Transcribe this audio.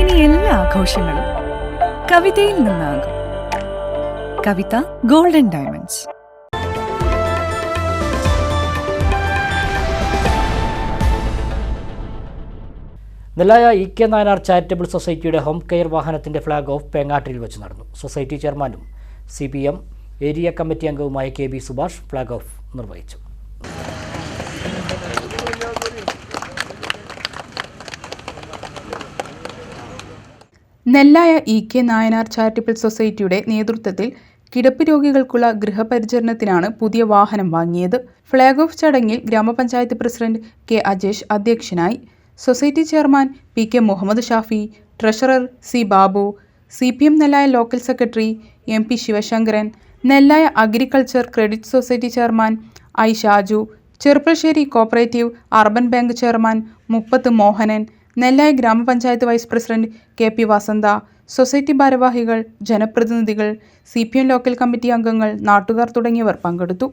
ഇനി എല്ലാ ആഘോഷങ്ങളും കവിതയിൽ നിന്നാകും. Kavitha golden diamonds Nellaya E K Nayanar charitable സൊസൈറ്റിയുടെ ഹോം കെയർ വാഹനത്തിന്റെ ഫ്ളാഗ് ഓഫ് പേങ്ങാട്ടിൽ വെച്ച് നടന്നു. സൊസൈറ്റി ചെയർമാനും C P M area committee അംഗവുമായ K B Subhash flag off നിർവഹിച്ചു. Nellaya E K Nayanar charitable സൊസൈറ്റിയുടെ നേതൃത്വത്തിൽ കിടപ്പ് രോഗികൾക്കുള്ള ഗൃഹപരിചരണത്തിനാണ് പുതിയ വാഹനം വാങ്ങിയത്. ഫ്ളാഗ് ഓഫ് ചടങ്ങിൽ ഗ്രാമപഞ്ചായത്ത് പ്രസിഡന്റ് കെ അജേഷ് അധ്യക്ഷനായി. Society chairman P K Muhammad Shafi treasurer C Babu C P M Nellaya local secretary M P Sivasankaran Nellaya agriculture credit society chairman I Shaju Cherpulassery cooperative urban bank chairman മുപ്പത്ത് Mohanan Nellaya ഗ്രാമപഞ്ചായത്ത് vice president K P Vasantha society ഭാരവാഹികൾ ജനപ്രതിനിധികൾ C P M local committee അംഗങ്ങൾ നാട്ടുകാർ തുടങ്ങിയവർ പങ്കെടുത്തു.